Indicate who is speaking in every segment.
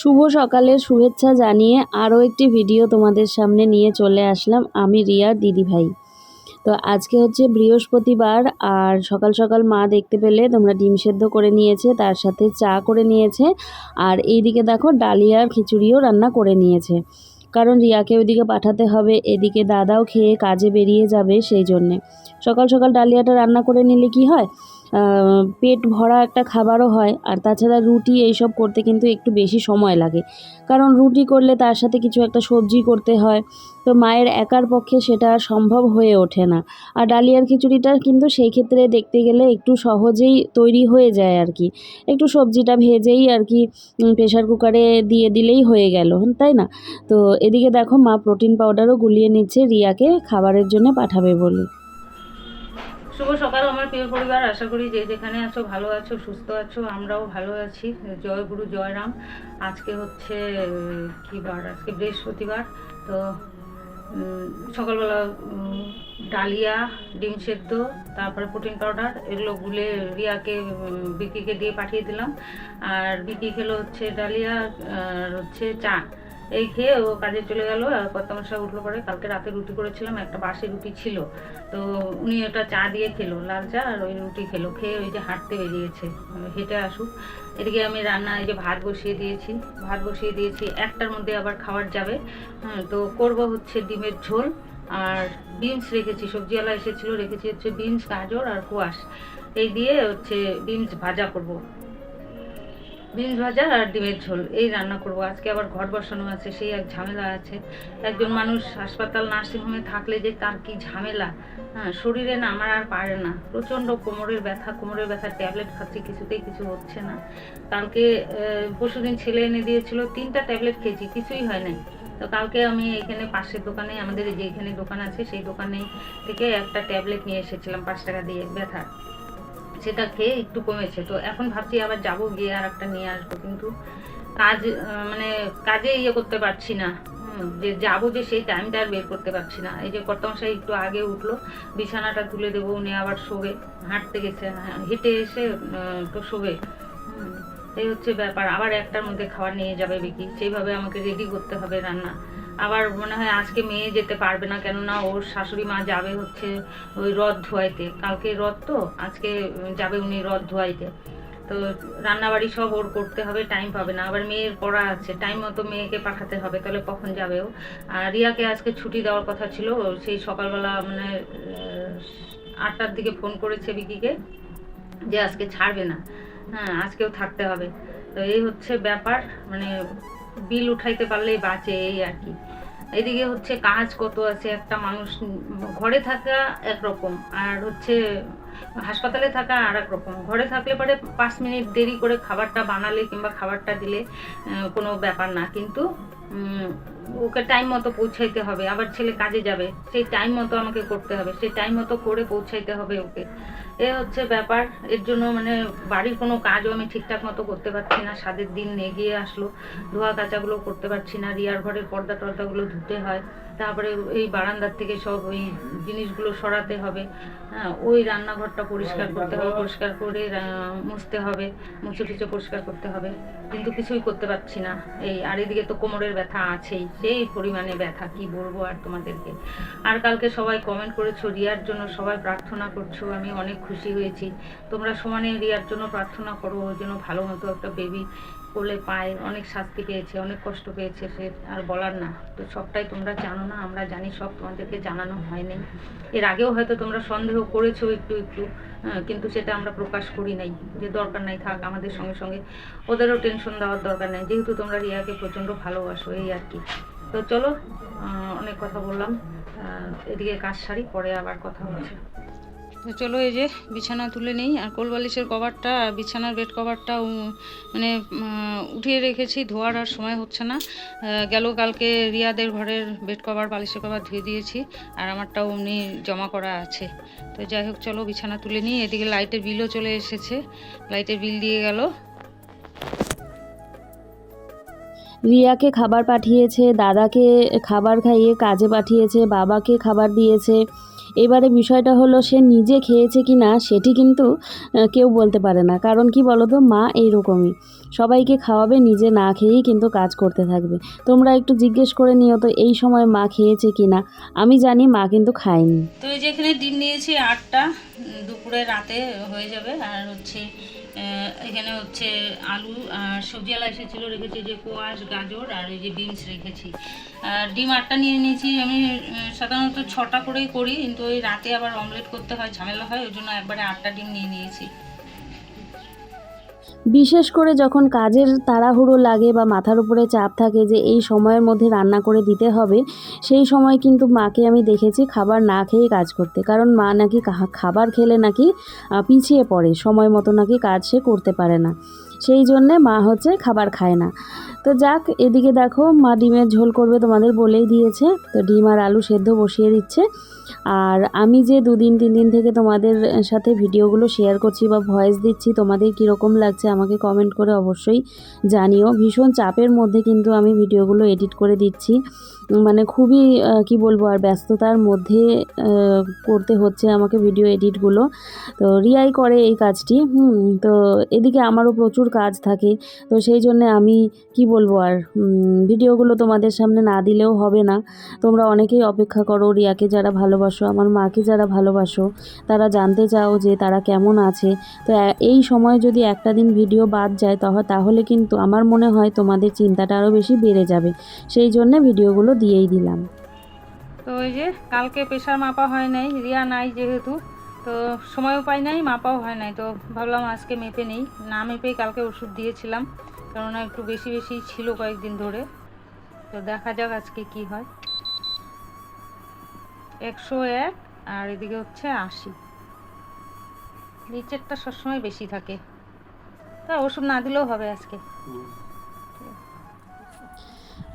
Speaker 1: শুভ সকালের শুভেচ্ছা জানিয়ে আরও একটি ভিডিও তোমাদের সামনে নিয়ে চলে আসলাম আমি রিয়ার দিদিভাই। তো আজকে হচ্ছে বৃহস্পতিবার আর সকাল সকাল মা দেখতে পেলে তোমরা ডিম সেদ্ধ করে নিয়েছে, তার সাথে চা করে নিয়েছে আর এইদিকে দেখো ডালিয়ার খিচুড়িও রান্না করে নিয়েছে। কারণ রিয়াকে ওইদিকে পাঠাতে হবে, এদিকে দাদাও খেয়ে কাজে বেরিয়ে যাবে সেই জন্যে। সকাল সকাল ডালিয়াটা রান্না করে নিলে কি হয়? পেট ভরা একটা খাবারও হয়। আর তাছাড়া রুটি এইসব করতে কিন্তু একটু বেশি সময় লাগে। কারণ রুটি করলে তার সাথে কিছু একটা সবজি করতে হয়। তো মায়ের একার পক্ষে সেটা সম্ভব হয়ে ওঠে না। আর ডালিয়ার খিচুড়িটা কিন্তু সেই ক্ষেত্রে দেখতে গেলে একটু সহজেই তৈরি হয়ে যায় আর কি। একটু সবজিটা ভেজেই আর কি প্রেশার কুকারে দিয়ে দিলেই হয়ে গেল, তাই না? তো এদিকে দেখো মা প্রোটিন পাউডারও গুলিয়ে নিচ্ছে রিয়াকে খাবারের জন্য পাঠাবে বলে।
Speaker 2: শুভ সকাল আমার প্রিয় পরিবার। আশা করি যে যেখানে আছো, ভালো আছো, সুস্থ আছো, আমরাও ভালো আছি। জয় গুরু, জয় রাম। আজকে হচ্ছে কি বার? আজকে বৃহস্পতিবার। তো সকালবেলা ডালিয়া, ডিম সেদ্ধ, তারপরে প্রোটিন পাউডার, এগুলো গুলে রিয়াকে বিকিকে দিয়ে পাঠিয়ে দিলাম। আর বিকি খেলো হচ্ছে ডালিয়া, আর হচ্ছে চা এই খেয়ে ও কাজে চলে গেল, আর কর্তামশা উঠল পরে। কালকে রাতে রুটি করেছিলাম, একটা বাসি রুটি ছিল। তো উনি ওটা চা দিয়ে খেলো, লাল চা আর ওই রুটি খেলো, খেয়ে ওই যে হাঁটতে বেরিয়েছে মানে হেঁটে আসুক। এদিকে আমি রান্না, এই যে ভাত বসিয়ে দিয়েছি, ভাত বসিয়ে দিয়েছি। একটার মধ্যে আবার খাবার যাবে। তো করব হচ্ছে ডিমের ঝোল, আর বিনস রেখেছি সবজিওয়ালা এসেছিল, রেখেছি হচ্ছে বিনস, গাজর আর কোয়াশ। এই দিয়ে হচ্ছে বিনস ভাজা করব। বিনস ভাজা আর ডিমের ঝোল, এই রান্না করব। আজকে আবার ঘর বসানো আছে, সেই এক ঝামেলা আছে। একজন মানুষ হাসপাতাল নার্সিংহোমে থাকলে যে তার কি ঝামেলা? হ্যাঁ শরীরে না, আমার আর পারে না। প্রচণ্ড কোমরের ব্যথা কোমরের ব্যথা, ট্যাবলেট খাচ্ছি, কিছুতেই কিছু হচ্ছে না। কালকে পরশুদিন ছেলে এনে দিয়েছিল, তিনটা ট্যাবলেট খেয়েছি, কিছুই হয় নাই। তো কালকে আমি এখানে পাশের দোকানে, আমাদের এই যে এখানে দোকান আছে, সেই দোকানে থেকে একটা ট্যাবলেট নিয়ে এসেছিলাম, পাঁচ টাকা দিয়ে ব্যথার সেটা খেয়ে একটু কমেছে। তো এখন ভাবছি আবার যাব গিয়ে আর একটা নিয়ে আসব। কিন্তু কাজ মানে কাজে ইয়ে করতে পারছি না। যে যাব যে সেই টাইমটা আর বের করতে পারছি না। এই যে কর্তমশাই একটু আগে উঠল, বিছানাটা তুলে দেবো, উনি আবার শোবে। হাঁটতে গেছে, হেঁটে এসে তো শোবে। এই হচ্ছে ব্যাপার। আবার একটার মধ্যে খাবার নিয়ে যাবে বিকি। সেইভাবে আমাকে রেডি করতে হবে রান্না। আবার মনে হয় আজকে মেয়ে যেতে পারবে না, কেননা ওর শাশুড়ি মা যাবে হচ্ছে ওই রথ ধোয়াইতে। কালকে রথ তো, আজকে যাবে উনি রথ ধোয়াইতে। তো রান্নাবাড়ি সব ওর করতে হবে টাইম পাবে না। আবার মেয়ের পড়া আছে টাইম মতো মেয়েকে পাঠাতে হবে, তাহলে কখন যাবে ও? আর রিয়াকে আজকে ছুটি দেওয়ার কথা ছিল সেই সকালবেলা মানে আটটার দিকে ফোন করেছে বিকিকে যে আজকে ছাড়বে না। হ্যাঁ আজকেও থাকতে হবে। তো এই হচ্ছে ব্যাপার মানে বিল উঠাইতে পারলেই বাঁচে, এই আর কি। এদিকে হচ্ছে কাজ কত আছে, একটা মানুষ ঘরে থাকা একরকম, আর হচ্ছে হাসপাতালে থাকা আর এক রকম। ঘরে থাকলে পরে পাঁচ মিনিট দেরি করে খাবারটা বানালে কিংবা খাবারটা দিলে কোনো ব্যাপার না। কিন্তু ওকে টাইম মতো পৌঁছাইতে হবে। আবার ছেলে কাজে যাবে, সেই টাইম মতো আমাকে করতে হবে, সেই টাইম মতো করে পৌঁছাইতে হবে ওকে। এ হচ্ছে ব্যাপার, এর জন্য মানে বাড়ির কোনো কাজও আমি ঠিকঠাক মতো করতে পারছি না স্বাদের দিন এগিয়ে আসলো, ধোয়া কাচাগুলো করতে পারছি না, রিয়ার ঘরের পর্দা টর্দাগুলো ধুতে হয়। তারপরে এই বারান্দার থেকে সব ওই জিনিসগুলো সরাতে হবে। হ্যাঁ ওই রান্নাঘরটা পরিষ্কার করতে হবে, পরিষ্কার করে মুছতে হবে মুছে টুছে পরিষ্কার করতে হবে। কিন্তু কিছুই করতে পারছি না। এই, আর এদিকে তো কোমরের ব্যথা আছেই, সেই পরিমাণে ব্যথা, কি বলব আর তোমাদেরকে? আর কালকে সবাই কমেন্ট করেছ, রিয়ার জন্য সবাই প্রার্থনা করছ, আমি অনেক খুশি হয়েছি। তোমরা সমানে রিয়ার জন্য প্রার্থনা করো জন্য ভালো মতো একটা বেবি কোলে পায় অনেক শাস্তি পেয়েছে অনেক কষ্ট পেয়েছে সে আর বলার না। তো সবটাই তোমরা জানো না আমরা জানি সব তোমাদেরকে জানানো হয়নি। এর আগেও হয়তো তোমরা সন্দেহ করেছ একটু একটু হ্যাঁ, কিন্তু সেটা আমরা প্রকাশ করি নাই। যে দরকার নাই থাক আমাদের সঙ্গে সঙ্গে ওদেরও টেনশন দেওয়ার দরকার নেই। যেহেতু তোমরা রিয়াকে প্রচণ্ড ভালোবাসো এই আর কি। তো চলো অনেক কথা বললাম। এদিকে কাজ সারি পরে আবার কথা হচ্ছে। চলো এই যে বিছানা তুলে নেই, আর কোলবালিশের কভারটা আর বিছানার বেড কভারটা মানে উঠিয়ে রেখেছি, ধোয়ার আর সময় হচ্ছে না। গেল কালকে রিয়াদের ঘরের বেড কভার, বালিশের কভার ধুয়ে দিয়েছি, আর আমারটাও অমনি জমা করা আছে। তো যাই হোক, চলো বিছানা তুলে নিই, এদিকে লাইটের বিলও চলে এসেছে। লাইটের বিল দিয়ে গেল।
Speaker 1: রিয়াকে খাবার পাঠিয়েছে, দাদাকে খাবার খাইয়ে কাজে পাঠিয়েছে, বাবাকে খাবার দিয়েছে। এবারে বিষয়টা হলো সে নিজে খেয়েছে কি না, সেটি কিন্তু কেউ বলতে পারে না। কারণ কি বলো তো মা এইরকমই। সবাইকে খাওয়াবে, নিজে না খেয়েই কিন্তু কাজ করতে থাকবে। তোমরা একটু জিজ্ঞেস করে নিও তো, এই সময় মা খেয়েছে কি না? আমি জানি মা কিন্তু খায়নি।
Speaker 2: তো এই যে এখানে ডিম নিয়েছি আটটা দুপুরে রাতে হয়ে যাবে। আর হচ্ছে এখানে হচ্ছে আলু আর সবজি সবজিওয়ালা এসেছিল, রেখেছি যে কোয়াশ, গাজর আর এই যে বিনস রেখেছি। আর ডিম আটটা নিয়ে নিয়েছি, আমি সাধারণত ছটা করেই করি, কিন্তু ওই রাতে আবার অমলেট করতে হয়, ঝামেলা হয়, ওই জন্য একবারে আটটা ডিম নিয়ে নিয়েছি।
Speaker 1: বিশেষ করে যখন কাজের তাড়াহুড়ো লাগে বা মাথার উপরে চাপ থাকে যে এই সময়ের মধ্যে রান্না করে দিতে হবে, সেই সময় কিন্তু মাকে আমি দেখেছি খাবার না খেয়ে কাজ করতে। কারণ মা নাকি খাবার খেলে নাকি পিছিয়ে পড়ে, সময় মতো নাকি কাজ সে করতে পারে না। সেই জন্যে মা হচ্ছে খাবার খায় না। তো যাক, এদিকে দেখো মা ডিমের ঝোল করবে তোমাদের বলেই দিয়েছে। তো ডিম আর আলু সেদ্ধ বসিয়ে দিচ্ছে। আর আমি যে দুদিন, তিন দিন থেকে তোমাদের সাথে ভিডিওগুলো শেয়ার করছি বা ভয়েস দিচ্ছি, তোমাদের কীরকম লাগছে আমাকে কমেন্ট করে অবশ্যই জানিও। ভীষণ চাপের মধ্যে কিন্তু আমি ভিডিওগুলো এডিট করে দিচ্ছি। মানে খুবই কি বলব, আর ব্যস্ততার মধ্যে করতে হচ্ছে আমাকে ভিডিও এডিটগুলো তো রিয়াই করে এই কাজটি তো এদিকে আমারও প্রচুর কাজ থাকে। তো সেই জন্যে আমি, কি বলব, আর ভিডিওগুলো তোমাদের সামনে না দিলেও হবে না। তোমরা অনেকেই অপেক্ষা করো রিয়াকে, যারা ভালোবাসো, আমার মাকে যারা ভালোবাসো, তারা জানতে চাও যে তারা কেমন আছে। তো এই সময় যদি একটা দিন ভিডিও বাদ যায় তহ- তাহলে কিন্তু আমার মনে হয় তোমাদের চিন্তাটা আরও বেশি বেড়ে যাবে। সেই জন্যে ভিডিওগুলো দিয়েই দিলাম।
Speaker 2: তো ওই যে, কালকে প্রেশার মাপা হয় নাই, রিয়া নাই যেহেতু, তো সময়ও পাই নাই, মাপাও হয় নাই। তো ভাবলাম আজকে মেপে নেই, না মেপেই কালকে ওষুধ দিয়েছিলাম, কেননা একটু বেশি বেশি ছিল কয়েকদিন ধরে। তো দেখা যাক আজকে কি হয়। একশো এক আর এদিকে হচ্ছে আশি। নিচেরটা সবসময় বেশি থাকে। তা ওষুধ না দিলেও হবে আজকে।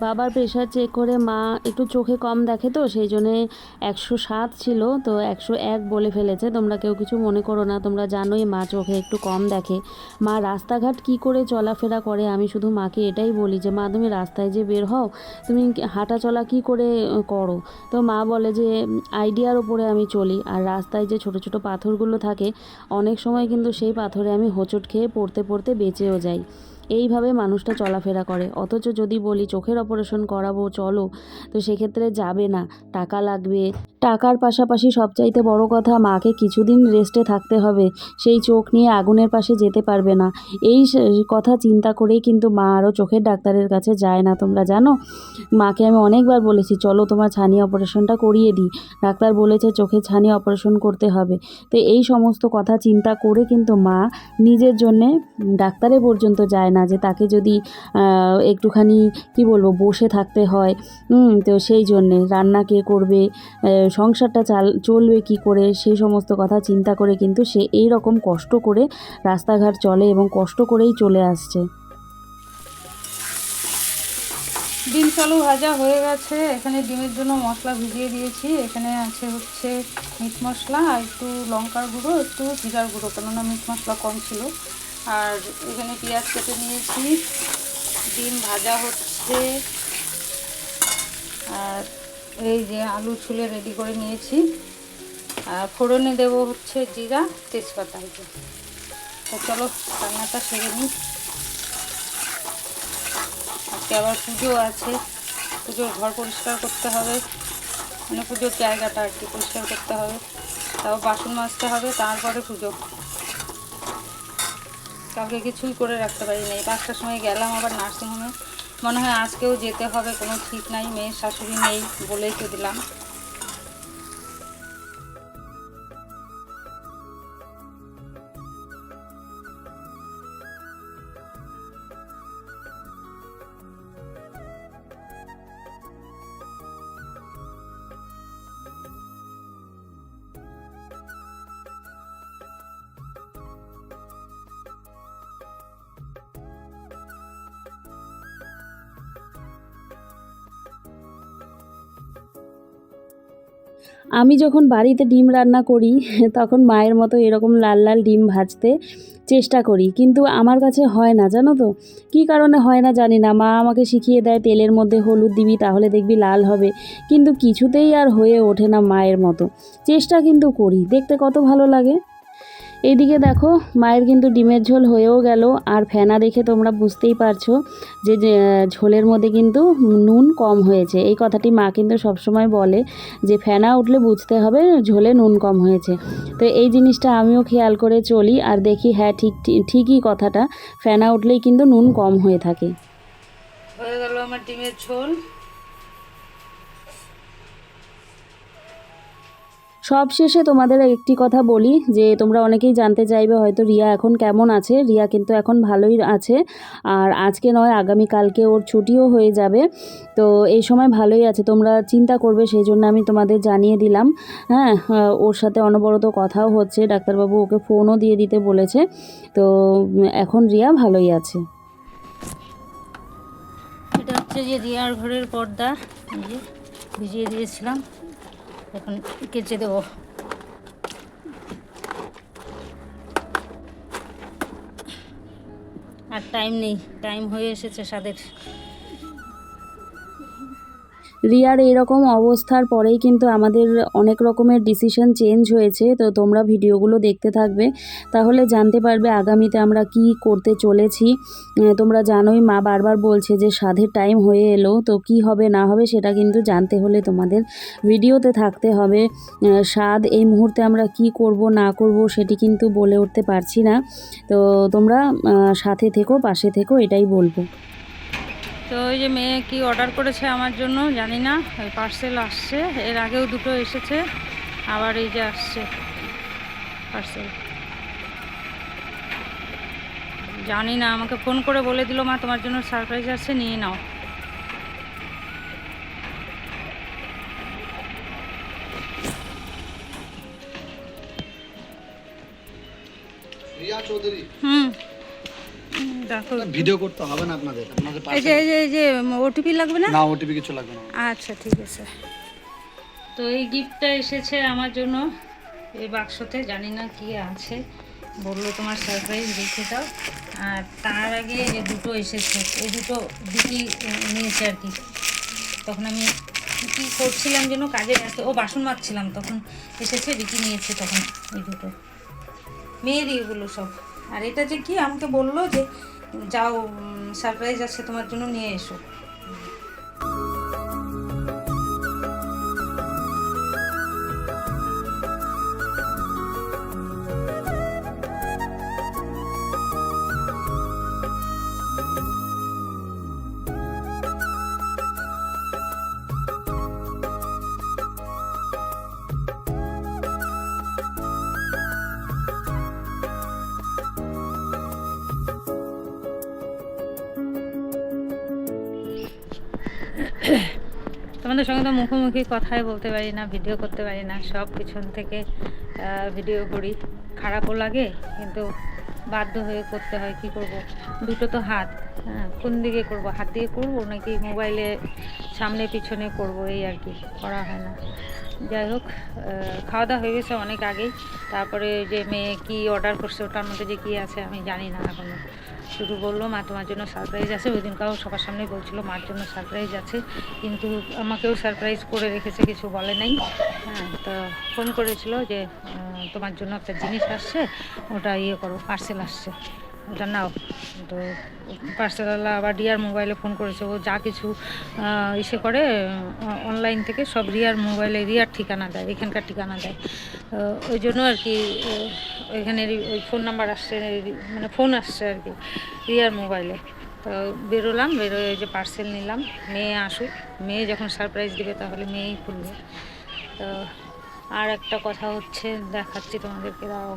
Speaker 1: বাবার প্রেশার চেক করে মা একটু চোখে কম দেখে তো, সেই জন্যে একশো সাত ছিল, তো একশো এক বলে ফেলেছে। তোমরা কেউ কিছু মনে করো না, তোমরা জানোই মা চোখে একটু কম দেখে। মা রাস্তাঘাট কি করে চলাফেরা করে, আমি শুধু মাকে এটাই বলি যে, মা, তুমি রাস্তায় যে বের হও, তুমি হাঁটা চলা কী করে করো? তো মা বলে যে, আইডিয়ার ওপরে আমি চলি। আর রাস্তায় যে ছোট ছোট পাথরগুলো থাকে, অনেক সময় কিন্তু সেই পাথরে আমি হোঁচট খেয়ে পড়তে পড়তে বেঁচেও যাই। এইভাবে মানুষটা চলাফেরা করে। অথচ যদি বলি, চোখের অপারেশন করাবো, চলো। তো সেক্ষেত্রে যাবে না। টাকা লাগবে টাকার পাশাপাশি সবচাইতে বড় কথা, মাকে কিছুদিন রেস্টে থাকতে হবে। সেই চোখ নিয়ে আগুনের পাশে যেতে পারবে না। এই কথা চিন্তা করেই কিন্তু মা আরও চোখের ডাক্তারের কাছে যায় না। তোমরা জানো? মাকে আমি অনেকবার বলেছি, চলো তোমার ছানি অপারেশনটা করিয়ে দিই। ডাক্তার বলেছে, চোখে ছানি অপারেশন করতে হবে। তো এই সমস্ত কথা চিন্তা করে কিন্তু মা নিজের জন্যে ডাক্তারে পর্যন্ত যায় না, যে তাকে যদি একটুখানি, কি বলব, বসে থাকতে হয়। তো সেই জন্যে রান্না কে করবে সংসারটা চাল, চলবে কি করে সেই সমস্ত কথা চিন্তা করে কিন্তু সে এই রকম কষ্ট করে রাস্তাঘাট চলে এবং কষ্ট করেই চলে আসছে।
Speaker 2: ডিম আলু ভাজা হয়ে গেছে। এখানে ডিমের জন্য মশলা ভিজিয়ে দিয়েছি। এখানে আছে হচ্ছে মিট মশলা আর একটু লঙ্কার গুঁড়ো, একটু জিরার গুঁড়ো, কেননা মিট মশলা কম ছিল। আর এখানে পেঁয়াজ কেটে নিয়েছি। ডিম ভাজা হচ্ছে। আর এই যে আলু ছুলে রেডি করে নিয়েছি। আর ফোড়নে দেব হচ্ছে জিরা, তেজপাতা যে। তো চলো, রান্নাটা সেরে নিই। আজকে আবার পুজো আছে। পুজোর ঘর পরিষ্কার করতে হবে। মানে পুজোর জায়গাটা আর কি পরিষ্কার করতে হবে। তাও বাসন মাজতে হবে, তারপরে পুজো। কাউকে কিছুই করে রাখতে পারি না। এই পাঁচটার সময় গেলাম আবার নার্সিংহোমে। মনে হয় আজকেও যেতে হবে কোনো ঠিক নাই মেয়ের শাশুড়ি নেই বলেই তো দিলাম।
Speaker 1: আমি যখন বাড়িতে ডিম রান্না করি, তখন মায়ের মতো এরকম লাল লাল ডিম ভাজতে চেষ্টা করি। কিন্তু আমার কাছে হয় না, জানো তো? কী কারণে হয় না জানি না। মা আমাকে শিখিয়ে দেয়, তেলের মধ্যে হলুদ দিবি, তাহলে দেখবি লাল হবে। কিন্তু কিছুতেই আর হয়ে ওঠে না মায়ের মতো। চেষ্টা কিন্তু করি, দেখতে কত ভালো লাগে। এইদিকে দেখো, মায়ের কিন্তু ডিমের ঝোল হয়েও গেল। আর ফেনা দেখে তোমরা বুঝতেই পারছ যে ঝোলের মধ্যে কিন্তু নুন কম হয়েছে। এই কথাটি মা কিন্তু সবসময় বলে যে, ফেনা উঠলে বুঝতে হবে ঝোলে নুন কম হয়েছে। তো এই জিনিসটা আমিও খেয়াল করে চলি আর দেখি হ্যাঁ ঠিক- ঠিকই কথাটা। ফেনা উঠলেই কিন্তু নুন কম হয়ে থাকে।
Speaker 2: হয়ে গেল আমার ডিমের ঝোল।
Speaker 1: সব শেষে তোমাদের একটি কথা বলি, যে তোমরা অনেকেই জানতে চাইবে হয়তো রিয়া এখন কেমন আছে। রিয়া কিন্তু এখন ভালোই আছে, আর আজকে নয় আগামীকালকে ওর ছুটিও হয়ে যাবে। তো এই সময় ভালোই আছে, তোমরা চিন্তা করবে, সেই জন্য আমি তোমাদের জানিয়ে দিলাম। হ্যাঁ ওর সাথে অনবরত কথাও হচ্ছে, ডাক্তারবাবু ওকে ফোনও দিয়ে দিতে বলেছে। তো, এখন রিয়া ভালোই আছে।
Speaker 2: এটা হচ্ছে যে রিয়ার ঘরের পর্দা ভিজিয়ে দিয়েছিলাম। এখন কেচে দেবো। আর টাইম নেই টাইম হয়ে এসেছে সাদের।
Speaker 1: রিয়ার এরকম অবস্থার পরেই কিন্তু আমাদের অনেক রকমের ডিসিশন চেঞ্জ হয়েছে। তো তোমরা ভিডিওগুলো দেখতে থাকবে। তাহলে জানতে পারবে আগামীতে আমরা কি করতে চলেছি। তোমরা জানোই, মা বারবার বলছে যে সাধের টাইম হয়ে এলো। তো কি হবে, না হবে সেটা কিন্তু জানতে হলে তোমাদের ভিডিওতে থাকতে হবে। স্বাদ এই মুহূর্তে আমরা কি করব, না করব সেটি কিন্তু বলে উঠতে পারছি না। তো তোমরা সাথে থেকো, পাশে থেকো, এটাই বলব।
Speaker 2: তো ওই যে মেয়ে কি অর্ডার করেছে আমার জন্য জানি না ওই পার্সেল আসছে। এর আগেও দুটো এসেছে আবার এই যে আসছে পার্সেল জানি না আমাকে ফোন করে বলে দিল মা তোমার জন্য সারপ্রাইজ আছে নিয়ে নাও।
Speaker 3: রিয়া চৌধুরী।
Speaker 2: হুম হুম, দেখো
Speaker 3: ভিডিও করতে হবে না আপনাদের আপনাদের
Speaker 2: এই যে এই যে এই যে ওটিপি লাগবে না?
Speaker 3: না ওটিপি কিছু লাগবে না।
Speaker 2: আচ্ছা ঠিক আছে। তো এই গিফটটা এসেছে আমার জন্য। এই বাক্সতে জানি না কি আছে। বলল তোমার সারপ্রাইজ রেখে দাও। আর তার আগে এই দুটো এসেছে এই দুটো দুটি নিয়েছে আর কি। তখন আমি কি করছিলাম যেন কাজে ব্যস্ত ও বাসন মাজছিলাম তখন এসেছে রিকি নিয়েছে তখন এই দুটো। মেয়েরই এগুলো সব। আর এটা যে কি আমাকে বলল যে যাও সারপ্রাইজ আছে তোমার জন্য নিয়ে এসো। তোমাদের সঙ্গে তো মুখোমুখি কথাই বলতে পারি না, ভিডিও করতে পারি না, সব পিছন থেকে ভিডিও করি। খারাপও লাগে, কিন্তু বাধ্য হয়ে করতে হয়, কি করব? দুটো তো হাত হ্যাঁ কোন দিকে করব? হাত দিয়ে করব নাকি মোবাইলে সামনে পিছনে করব? এই আর কি, করা হয় না। যাই হোক খাওয়া দাওয়া হয়ে গেছে অনেক আগেই। তারপরে যে মেয়ে কি অর্ডার করছে, ওটার মধ্যে যে কী আছে আমি জানি না এখনও শুধু বলল, মা, তোমার জন্য সারপ্রাইজ আছে। ওই দিনকাও সবার সামনে বলছিল, মার জন্য সারপ্রাইজ আছে। কিন্তু আমাকেও সারপ্রাইজ করে রেখেছে, কিছু বলে নাই। হ্যাঁ তো ফোন করেছিল যে তোমার জন্য একটা জিনিস আসছে, ওটা ইয়ে করো পার্সেল আসছে। ওটা নাও। তো পার্সেলওয়ালা আবার রিয়ার মোবাইলে ফোন করেছে। ও যা কিছু ইসে করে অনলাইন থেকে সব রিয়ার মোবাইলে, রিয়ার ঠিকানা দেয়, এখানকার ঠিকানা দেয়। ওই জন্য আর কি ওইখানে ওই ফোন নাম্বার আসছে মানে ফোন আসছে আর কি, রিয়ার মোবাইলে। তো বেরোলাম, বেরোয় যে পার্সেল নিলাম, মেয়ে আসুক। মেয়ে যখন সারপ্রাইজ দিবে, তাহলে মেয়েই খুলবে। তো আর একটা কথা হচ্ছে, দেখাচ্ছি তোমাদেরকে দাও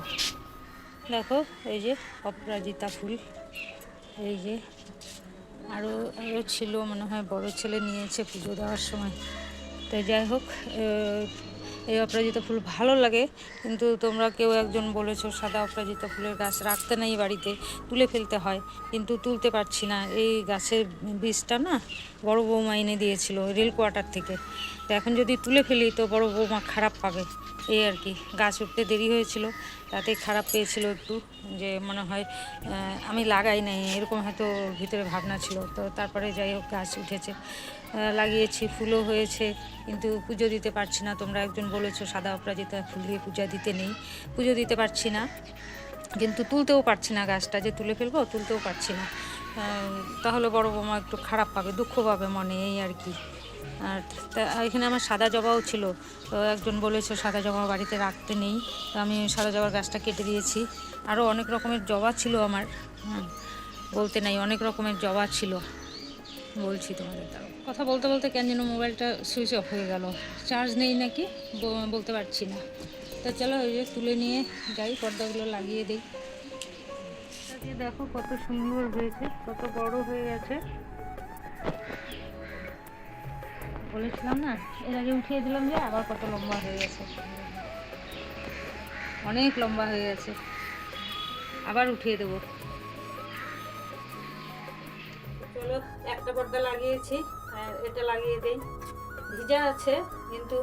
Speaker 2: দেখো, এই যে অপরাজিতা ফুল। এই যে আরও আরও ছিল, মনে হয় বড় ছেলে নিয়েছে পুজো দেওয়ার সময়। তো যাই হোক এই অপরাজিতা ফুল ভালো লাগে, কিন্তু তোমরা কেউ একজন বলেছ সাদা অপরাজিতা ফুলের গাছ রাখতে নেই বাড়িতে, তুলে ফেলতে হয়। কিন্তু তুলতে পারছি না, এই গাছের বীজটা না বড় বৌমা এনে দিয়েছিল রেল কোয়ার্টার থেকে। তো এখন যদি তুলে ফেলি, তো বড় বৌমা খারাপ পাবে। এই আর কি, গাছ উঠতে দেরি হয়েছিল, তাতে খারাপ পেয়েছিল একটু, যে মনে হয় আমি লাগাই নাই, এরকম হয়তো ভিতরে ভাবনা ছিল। তো তারপরে যাই হোক, গাছ উঠেছে লাগিয়েছি, ফুলও হয়েছে, কিন্তু পুজো দিতে পারছি না, তোমরা একজন বলেছ সাদা অপরাজিতা ফুল দিয়ে পূজা দিতে নেই, পুজো দিতে পারছি না, কিন্তু তুলতেও পারছি না গাছটা, যে তুলে ফেলব, তুলতেও পারছি না তাহলে বড় বৌমা একটু খারাপ পাবে, দুঃখ পাবে মনে, এই আর কি। আর এখানে আমার সাদা জবাও ছিল। তো একজন বলেছে সাদা জবা বাড়িতে রাখতে নেই। তো আমি সাদা জবার গাছটা কেটে দিয়েছি। আরও অনেক রকমের জবা ছিল আমার। বলতে নাই, অনেক রকমের জবা ছিল। বলছি তোমাদের কথা বলতে বলতে কেন যেন মোবাইলটা সুইচ অফ হয়ে গেল। চার্জ নেই নাকি? বলতে পারছি না। তা চলো ওই যে তুলে নিয়ে যাই, পর্দাগুলো লাগিয়ে দিই। দেখো কত সুন্দর হয়েছে, কত বড় হয়ে গেছে। বলেছিলাম না, এর আগে উঠিয়ে দিলাম যে আবার কত লম্বা হয়ে গেছে। অনেক লম্বা হয়ে গেছে। আবার উঠিয়ে দেবো। চলো, একটা পর্দা লাগিয়েছি এটা লাগিয়ে দেই। ভিজা আছে, কিন্তু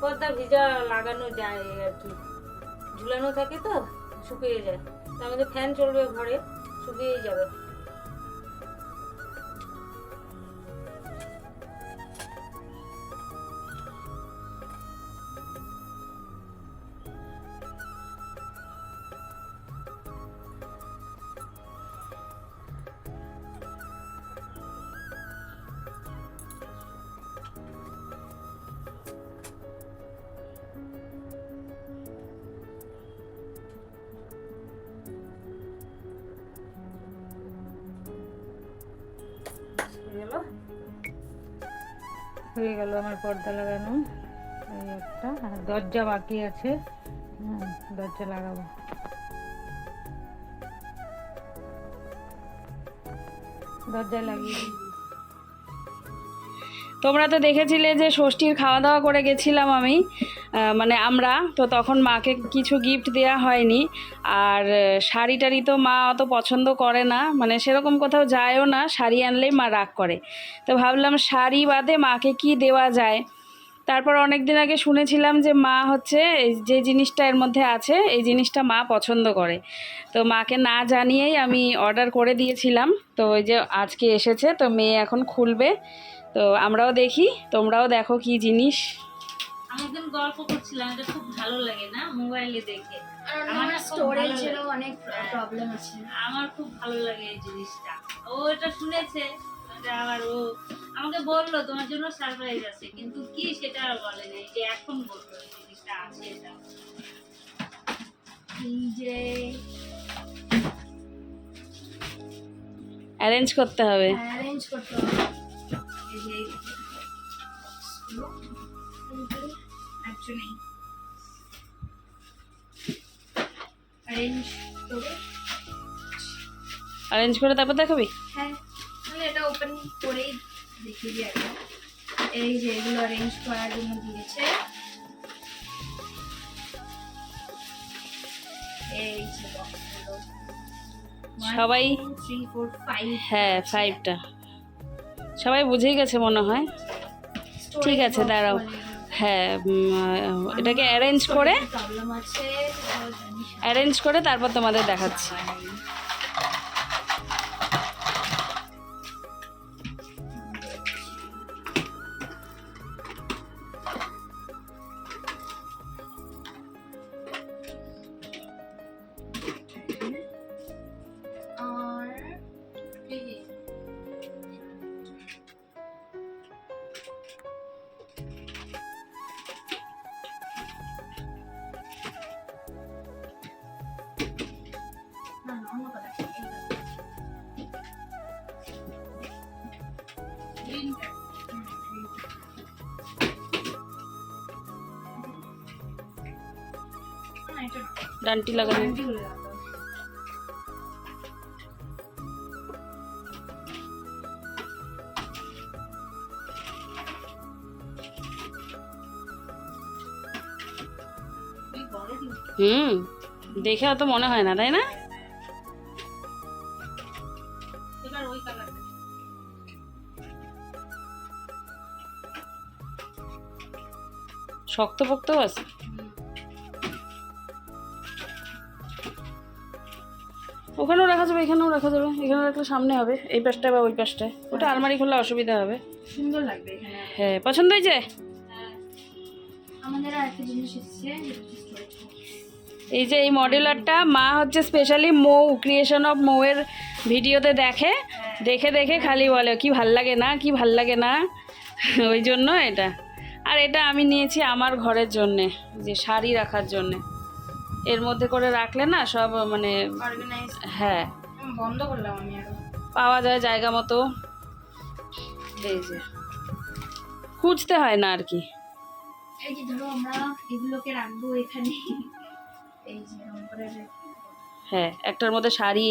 Speaker 2: পর্দা ভিজা লাগানো যায় আর কি। ঝুলানো থাকে তো, শুকিয়ে যায়। তার মধ্যে ফ্যান চলবে ঘরে শুকিয়ে যাবে। হয়ে গেল আমার পর্দা লাগানো। এই একটা, আর দরজা বাকি আছে। দরজা লাগাবো। দরজা লাগিয়ে
Speaker 4: তোমরা তো দেখেছিলে যে ষষ্ঠীর খাওয়া দাওয়া করে গেছিলাম আমি। মানে আমরা, তো তখন মাকে কিছু গিফট দেওয়া হয়নি। আর শাড়ি টাড়ি তো মা অত পছন্দ করে না মানে সেরকম কোথাও যায়ও না, শাড়ি আনলেই মা রাগ করে। তো ভাবলাম শাড়ি বাদে মাকে কি দেওয়া যায়? তারপর অনেক দিন আগে শুনেছিলাম যে মা হচ্ছে যে জিনিসটা এর মধ্যে আছে, এই জিনিসটা মা পছন্দ করে। তো মাকে না জানিয়েই আমি অর্ডার করে দিয়েছিলাম। তো ওই যে আজকে এসেছে, তো মেয়ে এখন খুলবে। তো আমরাও দেখি, তোমরাও দেখো কি জিনিস
Speaker 2: আমি একদিন গল্প করছিলাম এটা খুব ভালো লাগে না মোবাইলে দেখে। আমার
Speaker 5: স্টোরেজেরও অনেক প্রবলেম আছে।
Speaker 2: আমার খুব ভালো লাগে এই জিনিসটা। ও এটা শুনেছে এটা আবার ও আমাকে বলল তোমার জন্য সারপ্রাইজ আছে। কিন্তু কি সেটা আর বলে নাই যে এখন বলল এই জিনিসটা আছে এটা।
Speaker 5: এই যে
Speaker 4: অ্যারেঞ্জ করতে হবে।
Speaker 5: অ্যারেঞ্জ করতে হবে। যে অ্যাকচুয়ালি অ্যারেঞ্জ করে
Speaker 4: অ্যারেঞ্জ করে তারপর দেখাবি?
Speaker 5: হ্যাঁ তাহলে এটা ওপেন করেই দেখিয়ে দিই একবার এই যে এগুলো অ্যারেঞ্জ করার জন্য দিয়েছে। এই যে
Speaker 4: সবাই- হ্যাঁ ফাইভটা সবাই বুঝেই গেছে মনে হয়। ঠিক আছে, দাঁড়াও। হ্যাঁ এটাকে অ্যারেঞ্জ করে। অ্যারেঞ্জ করে তারপর তোমাদের দেখাচ্ছি ডান্টি লাগানো। হুম দেখে অত মনে হয় না তাই না? শক্ত পোক্তও আছে। ওখানেও রাখা যাবে এখানেও রাখা যাবে এখানে রাখলে সামনে হবে এই পাশটায় বা ওই পাশটায়। ওটা আলমারি খোলা অসুবিধা হবে।
Speaker 5: সুন্দর লাগবে এখানে।
Speaker 4: হ্যাঁ পছন্দ হয়েছে?
Speaker 5: আমাদের একটা জিনিস এসেছে যেটা হচ্ছে storage box।
Speaker 4: এই যে এই মডেলারটা মা হচ্ছে স্পেশালি মৌ ক্রিয়েশন অফ মৌয়ের ভিডিওতে দেখে দেখে দেখে খালি বলে কি ভালো লাগে না কি ভালো লাগে না? ওই জন্য এটা। আর এটা আমি নিয়েছি আমার ঘরের জন্যে যে শাড়ি রাখার জন্যে। এর মধ্যে করে রাখলে না সব মানে হ্যাঁ।
Speaker 5: বন্ধ করলাম আমি
Speaker 4: পাওয়া যায় জায়গা মতো। এই যে। খুঁজতে হয় না আর কি।
Speaker 5: এই যে ধরো আমরা এগুলোকে রাখব এখানে। এই যে করে
Speaker 4: হ্যাঁ একটার মধ্যে শাড়ি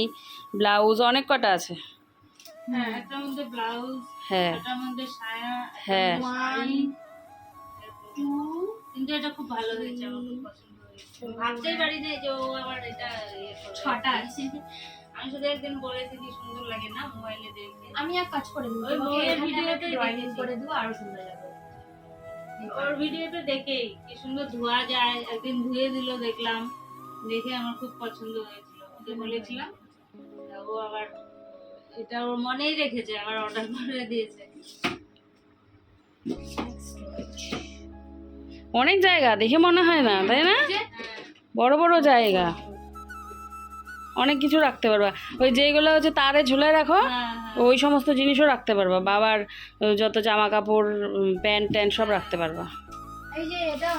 Speaker 4: ব্লাউজ অনেক কটা আছে।
Speaker 2: হ্যাঁ একটার মধ্যে ব্লাউজ
Speaker 4: হ্যাঁ।
Speaker 2: একটার মধ্যে সায়া
Speaker 4: হ্যাঁ।
Speaker 5: One,
Speaker 2: কিন্তু এটা খুব ভালো হয়েছে আমার খুব পছন্দ। হয়েছে ভাবতেই পারি না যে ও আবার এটা ইয়ে
Speaker 5: ছটা আছে।
Speaker 2: আমি শুধু একদিন বলেছি কি সুন্দর লাগে না মোবাইলে দেখে
Speaker 5: আমি এক কাজ করে দেবো
Speaker 2: ভিডিওতে
Speaker 5: ড্রয়িং করে দেবো আরও সুন্দর লাগবে।
Speaker 2: ওর ভিডিওতে দেখেই কি সুন্দর ধোয়া যায় একদিন ধুয়ে দিল দেখলাম। দেখে আমার খুব পছন্দ হয়েছিল। ওকে বলেছিলাম ও আবার এটা ওর মনেই রেখেছে আবার অর্ডার করে দিয়েছে।
Speaker 4: অনেক জায়গা দেখে মনে হয় না তাই না? বড় বড় জায়গা। অনেক কিছু রাখতে পারবা। ওই যেগুলো হচ্ছে তারে ঝুলে রাখো
Speaker 2: হ্যাঁ হ্যাঁ।
Speaker 4: ওই সমস্ত জিনিসও রাখতে পারবা। বাবার যত জামা কাপড় প্যান্ট ট্যান্ট সব রাখতে পারবা।
Speaker 5: এই যে এটা